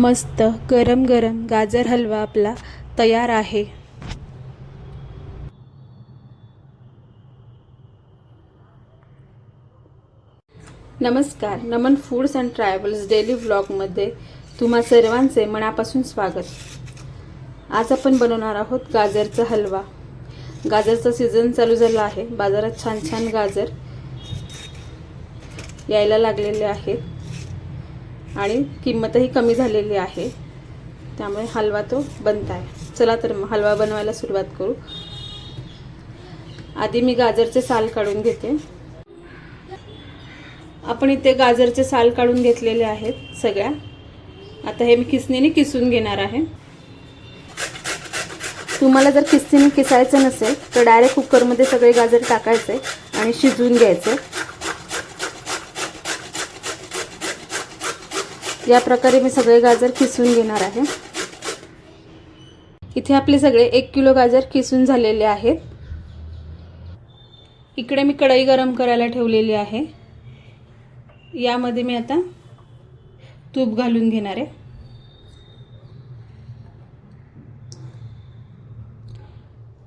मस्त गरम गरम गाजर हलवा आपला तयार आहे. नमस्कार Naman foods and travels daily व्लॉगमध्ये तुम्हा सर्वांचे मनापासून स्वागत. आज आपण बनवणार आहोत गाजरचा हलवा. गाजरचा सीझन चालू झाला आहे बाजारात छान छान गाजर यायला लागलेले आहेत. आणि किंमतही कमी झालेली आहे. त्यामुळे हलवा तो बनत आहे. चला तर मग हलवा बनवायला सुरुवात करू. आधी मी गाजरचे साल काढून घेते. आपण इथे गाजरचे साल काढून घेतलेले आहेत सगळ्या. आता हे मी किसणीने किसून घेणार आहे. तुम्हाला जर किस्तीने किसायचं नसेल तर डायरेक्ट कुकरमध्ये सगळे गाजर टाकायचे आणि शिजवून घ्यायचे. या प्रकारे मी सगळे गाजर किसून घेणार आहे. इथे आपले सगळे एक किलो गाजर किसून झालेले आहेत. इकडे मी कढई गरम करायला ठेवलेली आहे. यामध्ये मी आता तूप घालून घेणार आहे.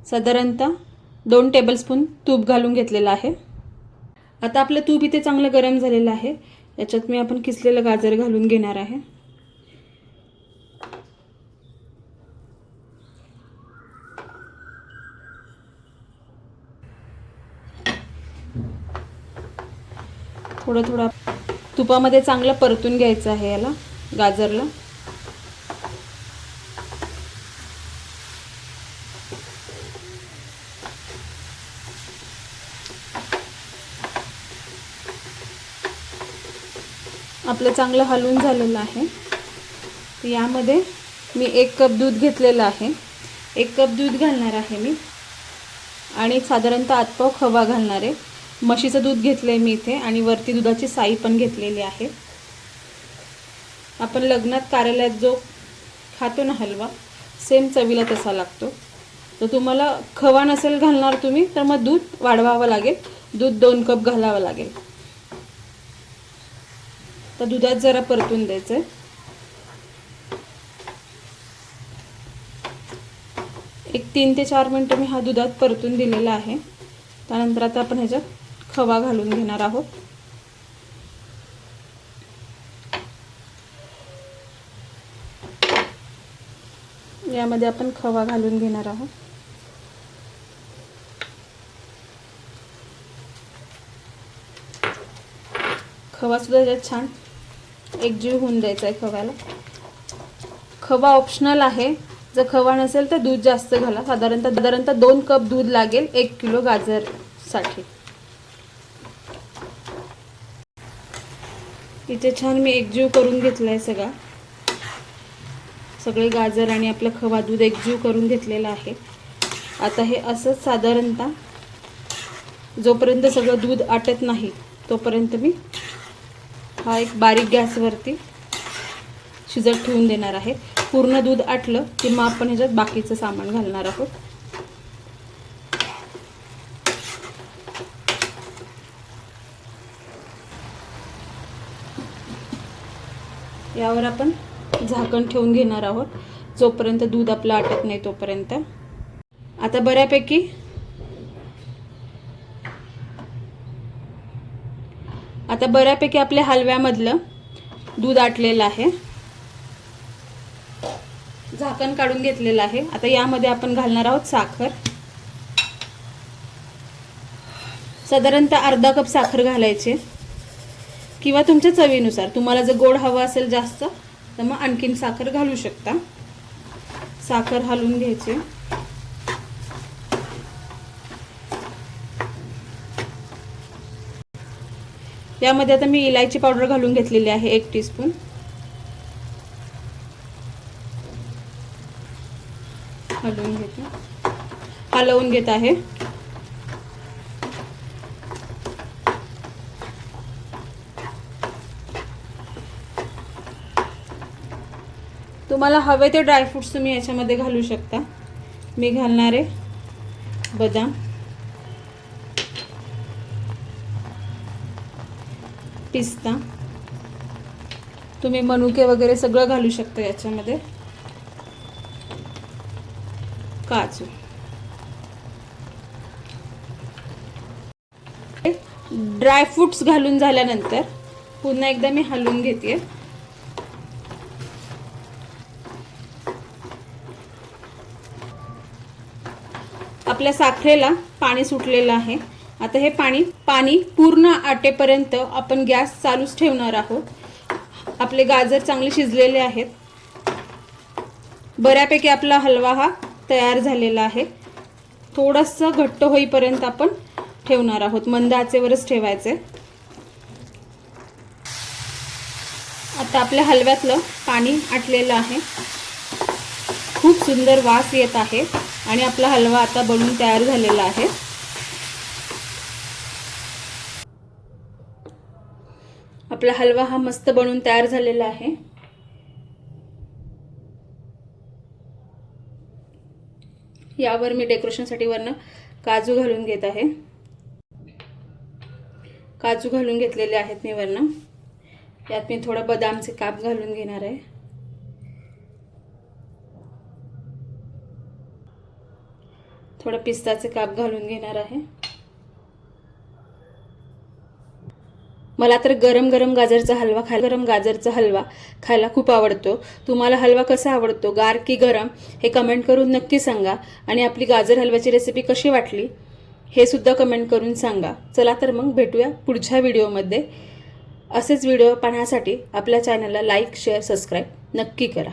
साधारणतः दोन टेबलस्पून तूप घालून घेतलेलं आहे. आता आपलं तूप इथे चांगलं गरम झालेलं आहे. याच्यात मी आपण किसलेलं गाजर घालून घेणार आहे. थोडं थोडं तुपामध्ये चांगलं परतून घ्यायचं आहे याला गाजरला. आपलं चांगलं हलवून झालेलं आहे. यामध्ये मी एक कप दूध घेतलेलं आहे. एक कप दूध घालणार आहे मी. आणि साधारणतः आतपाव खवा घालणार आहे. म्हशीचं दूध घेतलं आहे मी इथे आणि वरती दुधाची साई पण घेतलेली आहे. आपण लग्नात कार्यालयात जो खातो ना हलवा सेम चवीला तसा लागतो. तर तुम्हाला खवा नसेल घालणार तुम्ही तर मग दूध वाढवावं लागेल. दूध दोन कप घालावं लागेल. तर दुधात जरा परतून द्यायचं एक तीन ते चार मिनटं मी हा दुधात परतून दिलेला आहे. त्यानंतर आता आपण ह्याच्यात खवा घालून घेणार आहोत. यामध्ये आपण खवा घालून घेणार आहोत. खवा सुद्धा याच्यात छान एकजीव होऊन द्यायचा आहे खव्याला. खवा ऑप्शनल आहे. जर खवा नसेल तर दूध जास्त घाला. साधारणतः साधारणतः दोन कप दूध लागेल एक किलो गाजरसाठी. इथे छान मी एकजीव करून घेतला आहे सगळा. सगळे गाजर आणि आपलं खवा दूध एकजीव करून घेतलेलं आहे. आता हे असंच साधारणतः जोपर्यंत सगळं दूध आटत नाही तोपर्यंत मी हा एक बारीक गॅसवरती शिजत ठेवून देणार आहे. पूर्ण दूध आटलं की मग आपण ह्याच्यात बाकीचं सामान घालणार आहोत. यावर आपण झाकण ठेवून घेणार आहोत. जोपर्यंत दूध आपलं आटत नाही तोपर्यंत. आता बऱ्यापैकी आता बऱ्यापैकी आपल्या हलव्यामधलं दूध आटलेलं आहे. झाकण काढून घेतलेलं आहे. आता यामध्ये आपण घालणार आहोत साखर. साधारणतः अर्धा कप साखर घालायचे. किंवा तुमच्या चवीनुसार. तुम्हाला जर गोड हवं असेल जास्त तर मग आणखीन साखर घालू शकता. साखर हलवून घ्यायचे. यामध्ये आता मी इलायची पावडर घालून घेतलेली आहे एक टीस्पून हलवून घेते. हलवून घेत आहे. तुम्हाला हवे ते ड्रायफ्रुट्स तुम्ही याच्यामध्ये घालू शकता. मी घालणारे बदाम. पिस्ता. तुम्ही मनुके वगैरे सगळं घालू शकता याच्यामध्ये. काजू. ड्रायफ्रुट्स घालून झाल्यानंतर पुन्हा एकदा मी हलवून घेते आपल्या साखरेला पाणी सुटलेलं आहे. आता हे पाणी पाणी पूर्ण आटेपर्यंत आपण गॅस चालूच ठेवणार आहोत. आपले गाजर चांगले शिजलेले आहेत. बऱ्यापैकी आपला हलवा हा तयार झालेला आहे. थोडंसं घट्ट होईपर्यंत आपण ठेवणार आहोत. मंद आचेवरच ठेवायचे. आता आपल्या हलव्यातलं पाणी आटलेलं आहे. खूप सुंदर वास येत आहे आणि आपला हलवा आता बनून तयार झालेला आहे. आपला हलवा हा मस्त बनून तयार झालेला आहे. यावर मी डेकोरेशनसाठी वरनं काजू घालून घेत आहे. काजू घालून घेतलेले आहेत मी वरनं. यात मी थोडं बदामचे काप घालून घेणार आहे. थोडं पिस्ताचे काप घालून घेणार आहे. मला तर गरम गरम गाजरचा हलवा खायला गरम गाजरचा हलवा खायला खूप आवडतो. तुम्हाला हलवा कसा आवडतो? गार की गरम? हे कमेंट करून नक्की सांगा. आणि आपली गाजर हलव्याची रेसिपी कशी वाटली? हे सुद्धा कमेंट करून सांगा. चला तर मग भेटूया पुढच्या व्हिडिओमध्ये असेच व्हिडिओ पाहण्यासाठी आपल्या चॅनलला लाईक शेअर सबस्क्राईब नक्की करा.